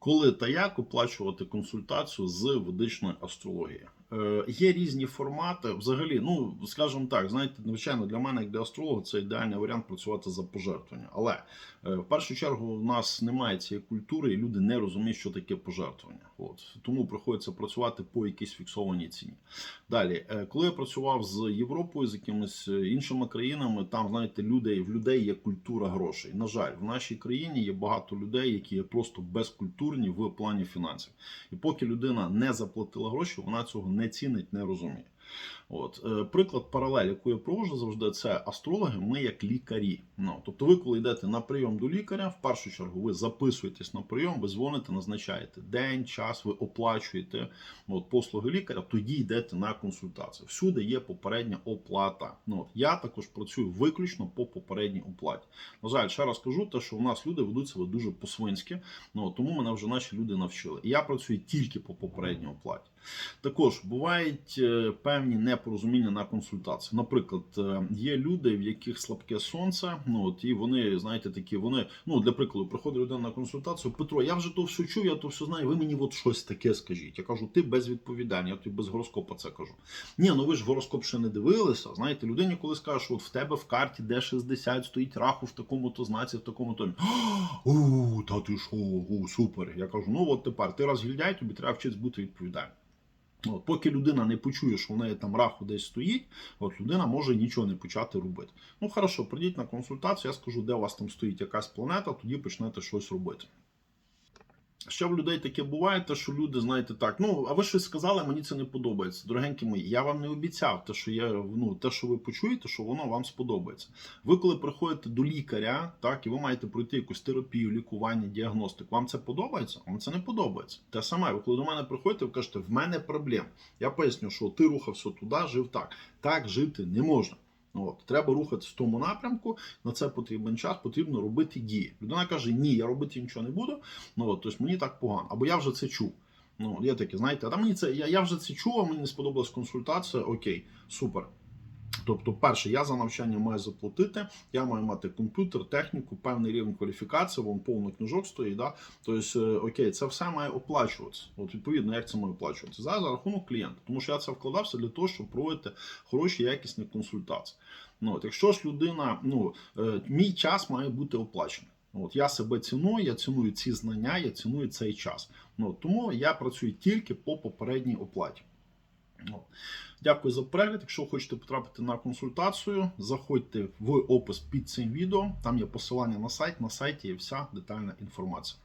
Коли та як оплачувати консультацію з ведичної астрології? Е, є різні формати. Взагалі, ну скажімо так, знаєте, звичайно, для мене, як для астролога, це ідеальний варіант працювати за пожертвування. Але е, в першу чергу у нас немає цієї культури, і люди не розуміють, що таке пожертвування. От тому приходиться працювати по якійсь фіксованій ціні. Далі, е, коли я працював з Європою, з якимись е, іншими країнами, там знаєте, люди в людей є культура грошей. На жаль, в нашій країні є багато людей, які є просто безкультурні в плані фінансів. І поки людина не заплатила гроші, вона цього не цінить, не розуміє. От е, приклад паралель, яку я проводжу завжди, це астрологи. Ми як лікарі. Ну тобто, ви, коли йдете на прийом до лікаря, в першу чергу ви записуєтесь на прийом, ви дзвоните, назначаєте день, час, ви оплачуєте от, послуги лікаря, тоді йдете на консультацію. Всюди є попередня оплата. Ну от я також працюю виключно по попередній оплаті. На жаль, ще раз кажу, те, що у нас люди ведуть себе дуже по-свинськи. Ну тому мене вже наші люди навчили. І я працюю тільки по попередній оплаті. Також бувають е, певні непорозуміння на консультації. Наприклад, е, є люди, в яких слабке сонце. Ну от і вони, знаєте, такі вони. Ну для прикладу, приходить людина на консультацію. Петро, я вже то все чую, я то все знаю. Ви мені от щось таке скажіть. Я кажу, ти безвідповідальний, я тобі без гороскопа це кажу. Ні, ну ви ж гороскоп ще не дивилися. Знаєте, людині, коли скажеш, що от в тебе в карті де 60 стоїть раху в такому-то знаці, в такому-то. У, та ти у, супер. Я кажу, ну от тепер ти розгільдяй, тобі треба вчитись бути відповідальним. От, поки людина не почує, що в неї там раху десь стоїть, от людина може нічого не почати робити. Ну хорошо, прийдіть на консультацію, я скажу, де у вас там стоїть якась планета, тоді почнете щось робити. Ще в людей таке буває, те, що люди, знаєте, так, ну, а ви щось сказали, мені це не подобається. Дорогенькі мої, я вам не обіцяв, те, що я, ну, те, що ви почуєте, що воно вам сподобається. Ви, коли приходите до лікаря, так, і ви маєте пройти якусь терапію, лікування, діагностику, вам це подобається? Вам це не подобається. Те саме, ви коли до мене приходите, ви кажете, в мене проблем. Я поясню, що ти рухався туди, жив так. Так жити не можна. От, треба рухатись в тому напрямку, на це потрібен час, потрібно робити дії. Людина каже, ні, я робити нічого не буду. Ну от, тобто мені так погано. Або я вже це чув. Ну, є таке, знаєте, а мені це я, я вже це чув, а мені не сподобалась консультація. Окей, супер. Тобто, перше, я за навчання маю заплатити, я маю мати комп'ютер, техніку, певний рівень кваліфікації, вон повно книжок стоїть. Да? Тобто, е, окей, це все має оплачуватися. От відповідно, як це має оплачуватися? За, за рахунок клієнта. Тому що я це вкладався для того, щоб проводити хороші якісні консультації. Ну, от, Якщо ж людина, ну, е, мій час має бути оплачений. От я себе ціную, я ціную ці знання, я ціную цей час. Ну, тому я працюю тільки по попередній оплаті. От. Дякую за перегляд. Якщо хочете потрапити на консультацію, заходьте в опис під цим відео. Там є посилання на сайт. На сайті є вся детальна інформація.